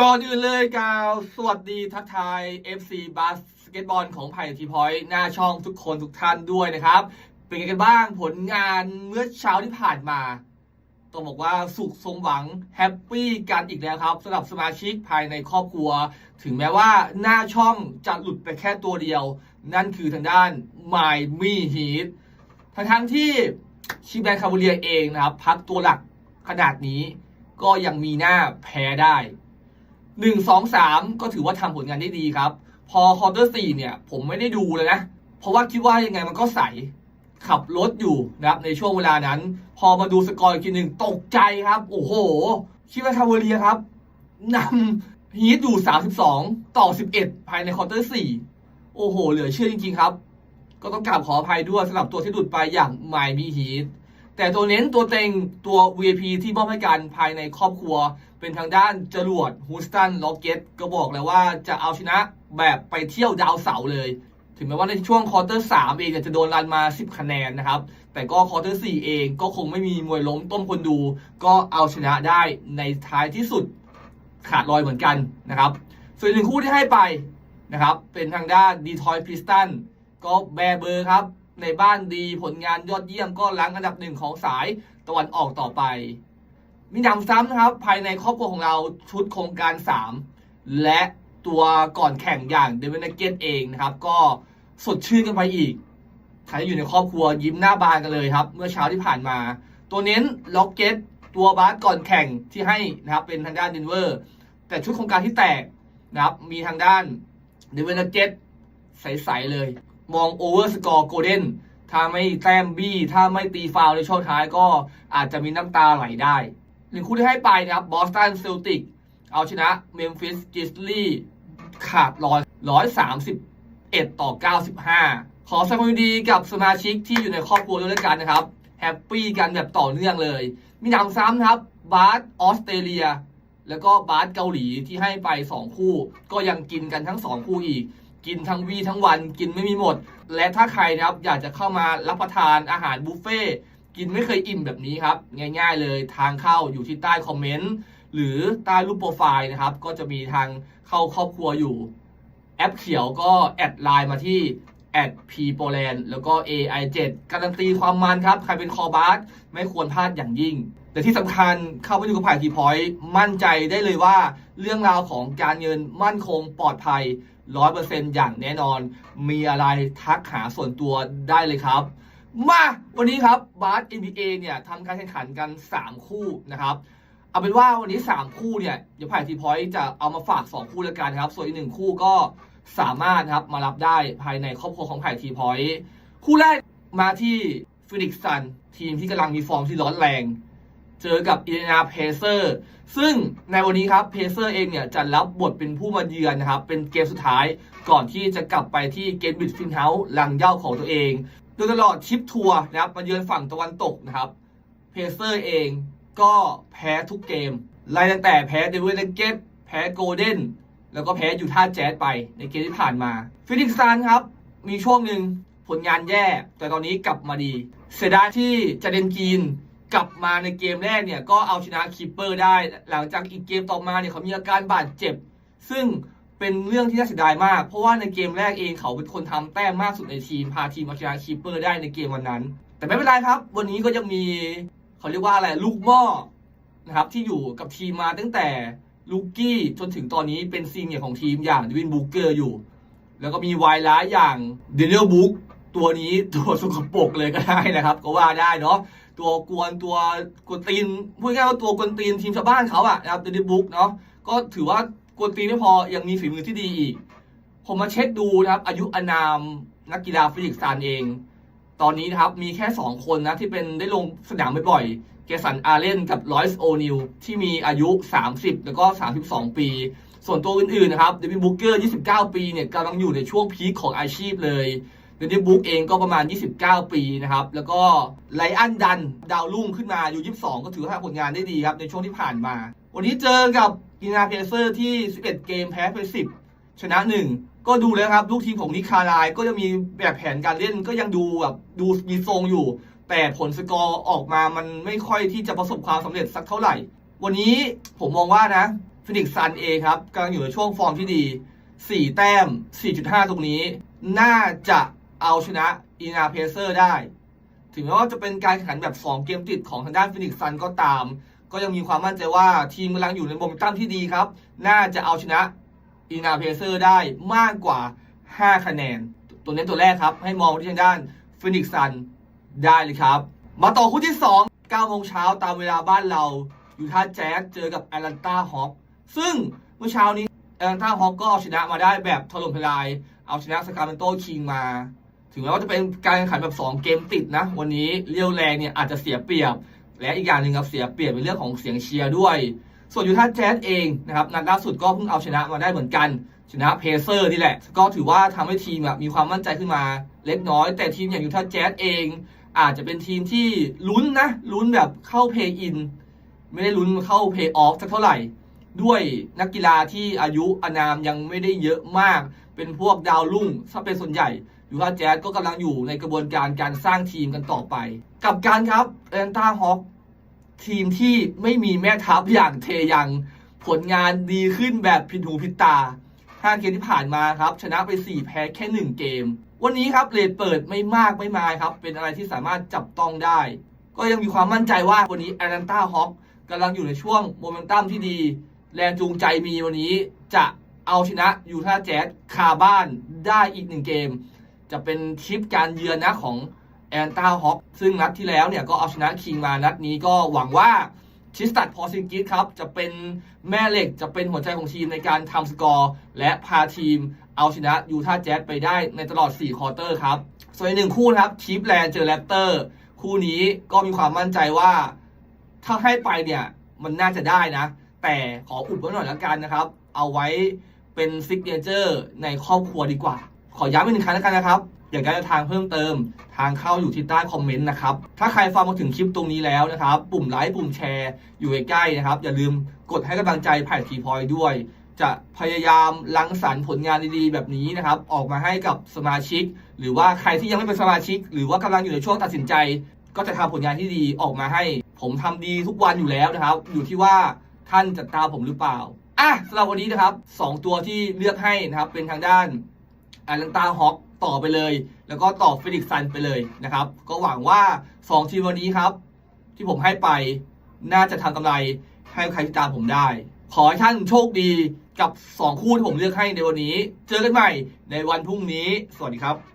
ก่อนอื่นเลยกาวสวัสดีทักทาย FC บาสเกตบอลของไผ่ทีพอยต์หน้าช่องทุกคนทุกท่านด้วยนะครับ เป็นไงกันบ้างผลงานเมื่อเช้าที่ผ่านมาต้องบอกว่าสุขสมหวังแฮปปี้กันอีกแล้วครับสำหรับสมาชิกภายในครอบครัว ถึงแม้ว่าหน้าช่องจะหลุดไปแค่ตัวเดียว นั่นคือทางด้าน My Me Heat ทั้งทั้งที่ชิแบนคาบูเลียเองนะครับ พักตัวหลักขนาดนี้ก็ยังมีหน้าแพ้ได้ หนึ่งสองสามก็ถือว่าทำผลงานได้ดีครับ พอคอร์เตอร์สี่เนี่ยผมไม่ได้ดูเลยนะ เพราะว่าคิดว่ายังไงมันก็ใส ขับรถอยู่นะครับในช่วงเวลานั้น พอมาดูสกอร์อีกทีหนึ่งตกใจครับ โอ้โห คิดว่าทาวเวเรียครับนำฮีทอยู่ 32 ต่อ 11 ภายในคอร์เตอร์4โอ้โห เหลือเชื่อจริงๆครับ ก็ต้องกราบขออภัยด้วยสำหรับตัวที่หลุดไปอย่างไมมีฮีท แต่ตัวเน้นตัวเต็งตัว VIP ที่มอบให้กันภายในครอบครัว เป็นทางด้านจรวดฮูสตันล็อกเก็ตก็บอกแล้วว่าจะเอาชนะแบบไปเที่ยวดาวเสาเลย ถึงแม้ว่าในช่วงควอเตอร์สามเองจะโดนรันมา 10 คะแนนนะครับ แต่ก็ควอเตอร์สี่เองก็คงไม่มีมวยล้มต้มคนดู ก็เอาชนะได้ในท้ายที่สุดขาดลอยเหมือนกันนะครับ ส่วนหนึ่งคู่ที่ให้ไปนะครับ เป็นทางด้านดีทอยพิสตันก็แบร์เบอร์ครับ ในบ้านดีผลงานยอดเยี่ยมก็ล้างอันดับหนึ่งของสายตะวันออกต่อไป มีหนำซ้ำนะครับ ภายในครอบครัวของเราชุดโครงการ 3 และตัวก่อนแข่งอย่างเดวินเกตเองนะครับ ก็สดชื่นกันไปอีกใครอยู่ในครอบครัวยิ้มหน้าบานกันเลยครับ เมื่อเช้าที่ผ่านมา ตัวเน้นล็อกเก็ตตัวบาสก่อนแข่งที่ให้นะครับเป็นทางด้านเดนเวอร์ แต่ชุดโครงการที่แตกนะครับ มีทางด้านเดวินเกตใสๆเลย มองโอเวอร์สกอร์โกลเด้นถ้าไม่แต้มบี้ ถ้าไม่ตีฟาวในช่วงท้ายก็อาจจะมีน้ำตาไหลได้หนึ่งคู่ที่ให้ไปนะครับบอสตันเซลติกเอาชนะเมมฟิสกิสลี่ขาดร้อยร้อยสามสิบเอ็ดต่อเก้าสิบห้าขอแสดงความยินดีกับสมาชิกที่อยู่ในครอบครัวด้วยกันนะครับแฮปปี้กันแบบต่อเนื่องเลย มีหนำซ้ำนะครับบาสออสเตรเลีย แล้วก็บาสเกาหลีที่ให้ไป 2 คู่ ก็ยังกินกันทั้ง 2 คู่อีก กินทั้งวีทั้งวันกินไม่มีหมด และถ้าใครนะครับอยากจะเข้ามารับประทานอาหารบุฟเฟ่กินไม่เคยอิ่มแบบนี้ครับ ง่ายๆเลยทางเข้าอยู่ที่ใต้คอมเมนต์หรือใต้รูปโปรไฟล์นะครับ ก็จะมีทางเข้าครอบครัวอยู่ แอปเขียวก็แอดไลน์มาที่แอดพีโปแลนแล้วก็ AI7 การันตีความมันครับ ใครเป็นคอบาสไม่ควรพลาดอย่างยิ่ง แต่ที่สำคัญเข้าไปดูกับผ่ายทีพอยต์มั่นใจได้เลยว่า เรื่องราวของการเงินมั่นคงปลอดภัย 100%อร์เซ็นต์อย่างแน่นอน มีอะไรทักหาส่วนตัวได้เลยครับ มาวันนี้ครับบาส NBA เนี่ยทำการแข่งขันกัน 3 คู่นะครับ เอาเป็นว่าวันนี้ 3 คู่เนี่ยเดี๋ยวผ่ายทีพอยต์จะเอามาฝาก 2 คู่แล้วกันครับ ส่วนอีกหนึ่งคู่ก็สามารถนะครับมารับได้ภายในครอบครัวของไผ่ทีพอยต์คู่แรกมาที่ฟินิกซันทีมที่กำลังมีฟอร์มที่ร้อนแรง เจอกับอิเดีนาเพเซอร์ซึ่งในวันนี้ครับเพเซอร์เองเนี่ยจะรับบทเป็นผู้มาเยือนนะครับ เป็นเกมสุดท้ายก่อนที่จะกลับไปที่เกมบิดฟินเฮาส์หลังเย่าของตัวเองโดยตลอดทริปทัวร์นะครับมาเยือนฝั่งตะวันตกนะครับเพเซอร์เองก็แพ้ทุกเกมไล่ตั้งแต่แพ้เดวิดเกตแพ้โกลเด้นแล้วก็แพ้อยู่ท่าแจ๊สไปในเกมที่ผ่านมาฟินิกซ์ซันครับมีช่วงหนึ่งผลงานแย่ แต่ตอนนี้กลับมาดี เสียดายที่จาเดนกีน กลับมาในเกมแรกเนี่ยก็เอาชนะคีปเปอร์ได้ หลังจากอีกเกมต่อมาเนี่ยเขามีอาการบาดเจ็บ ซึ่งเป็นเรื่องที่น่าเสียดายมาก เพราะว่าในเกมแรกเองเขาเป็นคนทำแต้มมากสุดในทีม พาทีมเอาชนะคีปเปอร์ได้ในเกมวันนั้น แต่ไม่เป็นไรครับ วันนี้ก็ยังมีเขาเรียกว่าอะไรลูกหม้อนะครับที่อยู่กับทีมมาตั้งแต่ลูกี้จนถึงตอนนี้เป็นซีเนียร์ของทีมอย่างดวินบูเกอร์อยู่ แล้วก็มีไวร้ายอย่างเดน i ลบุ๊กตัวนี้ตัวสกปรกเลยก็ได้นะครับ ก็ว่าได้เนาะ ตัวกวนตัวกวนตีนพูดง่ายว่าตัวกวนตีนทีมชาวบ้านเขาอะนะครับเดน i ลบุ๊กเนาะก็ถือว่ากวนตีนไม่พอยังมีฝีมือที่ดีอีก ผมมาเช็คดูนะครับ อายุอานามนักกีฬาฟิสิกส์ซานเอง ตอนนี้นะครับมีแค่ 2 คนนะที่เป็นได้ลงสนามบ่อยๆเกสันอาร์เลนกับลอยส์โอนิลที่มีอายุ 30 แล้วก็ 32 ปี ส่วนตัวอื่นๆนะครับเดวินบุ๊กเกอร์ 29 ปีเนี่ยกำลังอยู่ในช่วงพีคของอาชีพเลย เดวิบุ๊กเองก็ประมาณ 29 ปีนะครับ แล้วก็ไลอันดันดาวรุ่งขึ้นมาอายุ22 ก็ถือว่าผลงานได้ดีครับ ในช่วงที่ผ่านมา วันนี้เจอกับอินาเพเซอร์ที่ 11 เกมแพ้ไป 10 ชนะ 1 ก็ดูแล้วครับ ลูกทีมของนิคาลายก็จะมีแบบแผนการเล่นก็ยังดูแบบดูมีทรงอยู่ แต่ผลสกอร์ออกมามันไม่ค่อยที่จะประสบความสำเร็จสักเท่าไหร่ วันนี้ผมมองว่านะฟินิกซ์ซันเอครับกำลังอยู่ในช่วงฟอร์มที่ดี 4 แต้ม 4.5 ตรงนี้ น่าจะ เอาชนะอีนาเพเซอร์ได้ ถึงแม้ว่าจะเป็นการแข่งขันแบบ 2 เกมติดของทางด้านฟินิกซันก็ตาม ก็ยังมีความมั่นใจว่าทีมกำลังอยู่ในโมเมนตัมที่ดีครับ น่าจะเอาชนะอีนาเพเซอร์ได้มากกว่า 5 คะแนน ตัวนี้ตัวแรกครับ ให้มองที่ทางด้านฟินิกซันได้เลยครับ มาต่อคู่ที่ 2 9โมงเช้าตามเวลาบ้านเราอยู่ท่าแจ๊สเจอกับแอตแลนตาฮอคซึ่งเมื่อเช้านี้แอตแลนตาฮอคก็เอาชนะมาได้แบบถล่มทลาย เอาชนะสกาเมนโตคิงมา ถึงแม้ว่าจะเป็นการแข่งขันแบบ 2 เกมติดนะ วันนี้เรียวแรงเนี่ยอาจจะเสียเปรียบ และอีกอย่างหนึ่งครับเสียเปรียบในเรื่องของเสียงเชียร์ด้วย ส่วนยูท่าแจ๊สเองนะครับนัดล่าสุดก็เพิ่งเอาชนะมาได้เหมือนกัน ชนะเพเซอร์นี่แหละ ก็ถือว่าทำให้ทีมมีความมั่นใจขึ้นมาเล็กน้อย แต่ทีมอย่างยูทาแจ๊สเอง อาจจะเป็นทีมที่ลุ้นนะลุ้นแบบเข้าเพย์อินไม่ได้ลุ้นเข้าเพย์ออฟสักเท่าไหร่ ด้วยนักกีฬาที่อายุอานามยังไม่ได้เยอะมาก เป็นพวกดาวรุ่งถ้าเป็นส่วนใหญ่ ยูทาแจ๊สก็กำลังอยู่ในกระบวนการการสร้างทีมกันต่อไป กับการครับแอนต้าฮอคทีมที่ไม่มีแม่ทัพอย่างเทยังผลงานดีขึ้นแบบผิดหูผิดตา 5 เกมที่ผ่านมาครับ ชนะไป 4 แพ้แค่ 1 เกม วันนี้ครับเลดเปิดไม่มากไม่มายครับ เป็นอะไรที่สามารถจับต้องได้ ก็ยังมีความมั่นใจว่าวันนี้แอนต้าฮอคกำลังอยู่ในช่วงโมเมนตัมที่ดี แรงจูงใจมีวันนี้จะเอาชนะยูทาแจ๊สคาบ้านได้อีกหนึ่งเกม จะเป็นทริปการเยือนนะของแอนตาฮอคซึ่งนัดที่แล้วเนี่ยก็เอาชนะคิงมานัดนี้ก็หวังว่าชิสตัดพอซิงกิสครับ จะเป็นแม่เหล็กจะเป็นหัวใจของทีมในการทำสกอร์ และพาทีมเอาชนะยูทาห์แจ๊สไปได้ในตลอด 4 ควอเตอร์ครับ ส่วนอีกหนึ่งคู่นะครับคีฟแลนด์เจอแรปเตอร์ คู่นี้ก็มีความมั่นใจว่า ถ้าให้ไปเนี่ยมันน่าจะได้นะ แต่ขออุบไว้หน่อยแล้วกันนะครับ เอาไว้เป็นซิกเนเจอร์ในครอบครัวดีกว่า ขอย้ำอีกหนึ่งครั้งแล้วกันนะครับ อยากได้ทางเพิ่มเติม ทางเข้าอยู่ที่ใต้คอมเมนต์นะครับ ถ้าใครฟังมาถึงคลิปตรงนี้แล้วนะครับ ปุ่มไลค์ปุ่มแชร์อยู่ใกล้ๆนะครับ อย่าลืมกดให้กำลังใจผ่ทีพอยด้วย จะพยายามรังสรรค์ผลงานดีๆ แบบนี้นะครับ ออกมาให้กับสมาชิก หรือว่าใครที่ยังไม่เป็นสมาชิก หรือว่ากำลังอยู่ในช่วงตัดสินใจ ก็จะทำผลงานที่ดีออกมาให้ ผมทำดีทุกวันอยู่แล้วนะครับ อยู่ที่ว่าท่านจะตามผมหรือเปล่าอะสำหรับวันนี้นะครับสองตัวที่เลือกให้นะครับเป็นทางด้าน แอตแลนตาฮอคต่อไปเลย แล้วก็ต่อฟินิกซันไปเลยนะครับ ก็หวังว่า 2 ทีมวันนี้ครับ ที่ผมให้ไปน่าจะทำกำไรให้ใครที่ตามผมได้ ขอให้ท่านโชคดีกับ 2 คู่ที่ผมเลือกให้ในวันนี้ เจอกันใหม่ในวันพรุ่งนี้ สวัสดีครับ